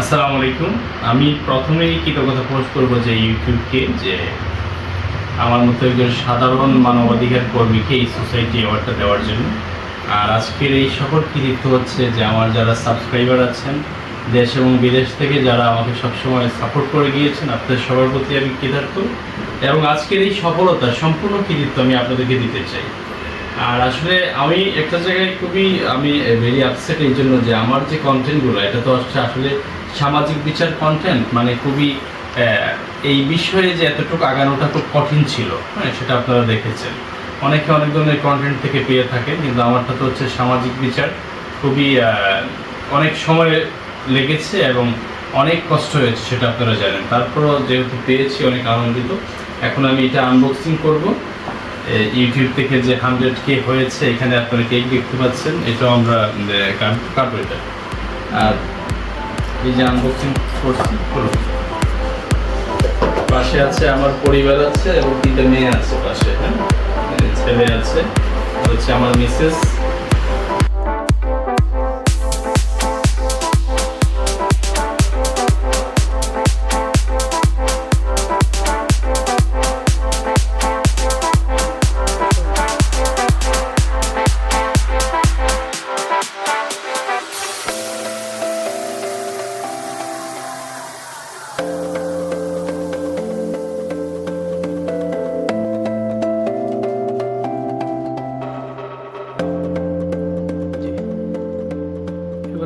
আসসালামু আলাইকুম। আমি প্রথমেই কৃতজ্ঞতা প্রকাশ করব যে ইউটিউবকে যে আমার মতো একজন সাধারণ মানবাধিকার কর্মীকে এই সোসাইটি অ্যাওয়ার্ডটা দেওয়ার জন্য। আর আজকের এই সকল কৃতিত্ব হচ্ছে যে আমার যারা সাবস্ক্রাইবার আছেন, দেশ এবং বিদেশ থেকে যারা আমাকে সবসময় সাপোর্ট করে গিয়েছেন, আপনাদের সবার প্রতি আমি কৃতার্থ এবং আজকের এই সফলতা, সম্পূর্ণ কৃতিত্ব আমি আপনাদেরকে দিতে চাই। আর আসলে আমি একটা জায়গায় খুবই, আমি ভেরি আপসেট এই জন্য যে আমার যে কন্টেন্টগুলো এটা তো আসলে সামাজিক বিচার কন্টেন্ট মানে খুবই এই বিষয়ে যে এতটুকু আগানোটা খুব কঠিন ছিল হ্যাঁ সেটা আপনারা দেখেছেন। অনেকে অনেক ধরনের কন্টেন্ট থেকে পেয়ে থাকে, কিন্তু আমারটা তো হচ্ছে সামাজিক বিচার। খুবই অনেক সময় লেগেছে এবং অনেক কষ্ট হয়েছে, সেটা আপনারা জানেন। তারপরও যেহেতু পেয়েছি অনেক আনন্দিত, এখন আমি এটা আনবক্সিং করব। ইউটিউব থেকে যে হান্ড্রেড কে হয়েছে, এখানে আপনারা কেক দেখতে পাচ্ছেন, এটাও আমরা কাটবো এটা। আর এই যে আনবক্সিং করছি। পাশে আছে আমার পরিবার আছে এবং তিনটা মেয়ে আছে পাশে হ্যাঁ? ছেলে আছে হচ্ছে আমার মিসেস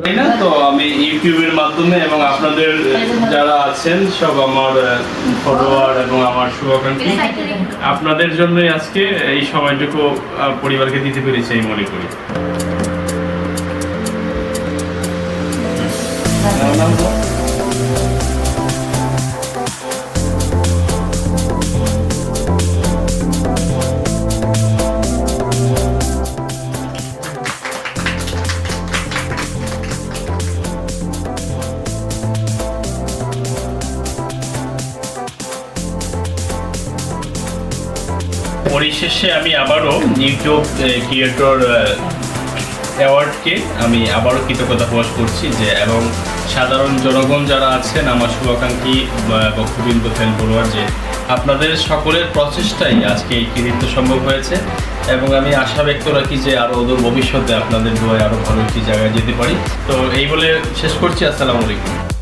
তাই না, তো আমি ইউটিউবের মাধ্যমে এবং আপনাদের যারা আছেন, সব আমার ফলোয়ার এবং আমার শুভাকাঙ্ক্ষী, আপনাদের জন্যই আজকে এই সময়টুকু পরিবারকে দিতে পেরেছি এই মনে করি। পরিশেষে আমি আবারও ইউটিউব ক্রিয়েটর অ্যাওয়ার্ডকে আমি আবারও কৃতজ্ঞতা প্রকাশ করছি যে, এবং সাধারণ জনগণ যারা আছেন, আমার শুভাকাঙ্ক্ষী বক্ষবিন্দু ফ্যান বলুয়ার যে আপনাদের সকলের প্রচেষ্টাই আজকে এই কৃতিত্ব সম্ভব হয়েছে। এবং আমি আশা ব্যক্ত রাখি যে আরও ওদের ভবিষ্যতে আপনাদের দোয়ায় আরও ভালো একটি জায়গায় যেতে পারি। তো এই বলে শেষ করছি। আসসালামু আলাইকুম।